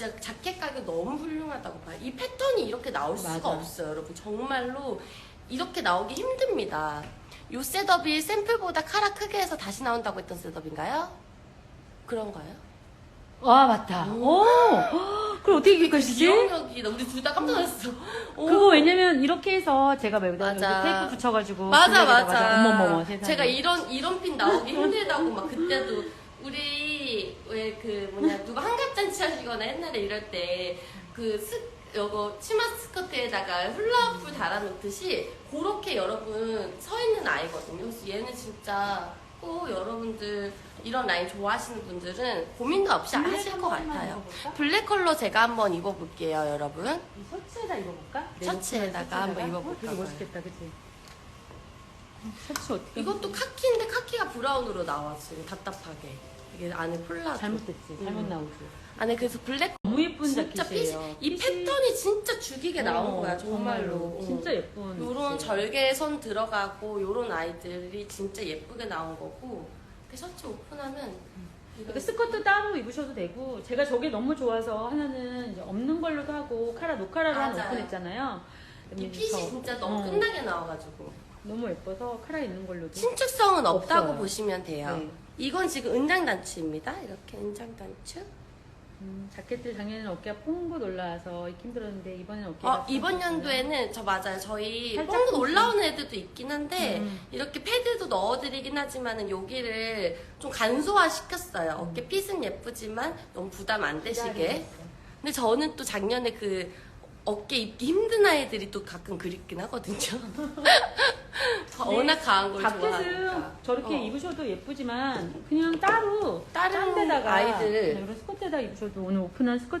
진짜 자켓 가격 너무 훌륭하다고 봐요. 이 패턴이 이렇게 나올 수가 맞아. 없어요, 여러분. 정말로 이렇게 나오기 힘듭니다. 요 셋업이 샘플보다 카라 크게 해서 다시 나온다고 했던 셋업인가요? 그런가요? 와 맞다. 오. 그걸 어떻게 기억하시지? 기억력이 나 우리 둘 다 깜짝 놀랐어. 오. 그거 왜냐면 이렇게 해서 제가 여기다 맞아. 여기 테이프 붙여가지고 맞아 블랙에다가 맞아. 어머머머 세상에. 제가 이런 이런 핀 나오기 힘들다고 막 그때도 우리 왜 그 뭐냐 누가 한갑잔치 하시거나 옛날에 이럴 때그 요거 치마 스커트에다가 훌라후프 달아놓듯이 그렇게 여러분 서 있는 아이거든요. 그래서 얘는 진짜 꼭 여러분들 이런 라인 좋아하시는 분들은 고민도 없이 하실 한것 같아요. 입어볼까? 블랙 컬러 제가 한번 입어볼게요, 여러분. 이 셔츠에다 입어볼까? 셔츠에다가 셔츠에다가? 한번 어, 입어볼까 되게 봐요. 멋있겠다, 그치? 어, 셔츠 어떻게? 이것도 카키인데 카키가 브라운으로 나왔어요. 답답하게. 이게 안에 폴라. 잘못됐지. 잘못 음. 나오지. 안에 그래서 블랙 너무 예쁜 진짜 자켓이에요. 핏이 이 패턴이 진짜 죽이게 나온 어, 거야 정말로. 어. 진짜 예쁜. 요런. 절개선 들어가고 요런 아이들이 진짜 예쁘게 나온 거고 그 셔츠 오픈하면 이런 그러니까 스커트 따로 입으셔도 되고 제가 저게 너무 좋아서 하나는 이제 없는 걸로도 하고 카라 노카라로 한 맞아요. 오픈했잖아요. 이 핏이 저- 진짜 너무 어, 끝나게 나와가지고 너무 예뻐서 카라 있는 걸로도. 신축성은 없다고 없어요. 보시면 돼요. 네. 이건 지금 은장단추입니다. 이렇게 은장단추. 음, 자켓들 작년에는 어깨가 뽕긋 올라와서 입기 힘들었는데 이번에는 어깨가 어, 좀 이번. 연도에는 저 맞아요. 저희 살짝 뽕긋 뽕긋. 올라오는 애들도 있긴 한데 음. 이렇게 패드도 넣어드리긴 하지만은 여기를 좀 간소화 시켰어요. 어깨 핏은 예쁘지만 너무 부담 안 되시게. 근데 저는 또 작년에 그 어깨 입기 힘든 아이들이 또 가끔 그립긴 하거든요. 워낙 강한 걸 좋아하니까. 저렇게 어. 입으셔도 예쁘지만 그냥 따로 다른 짠 데다가 아이들. 이런 스커트에다 입으셔도 오늘 오픈한 스커트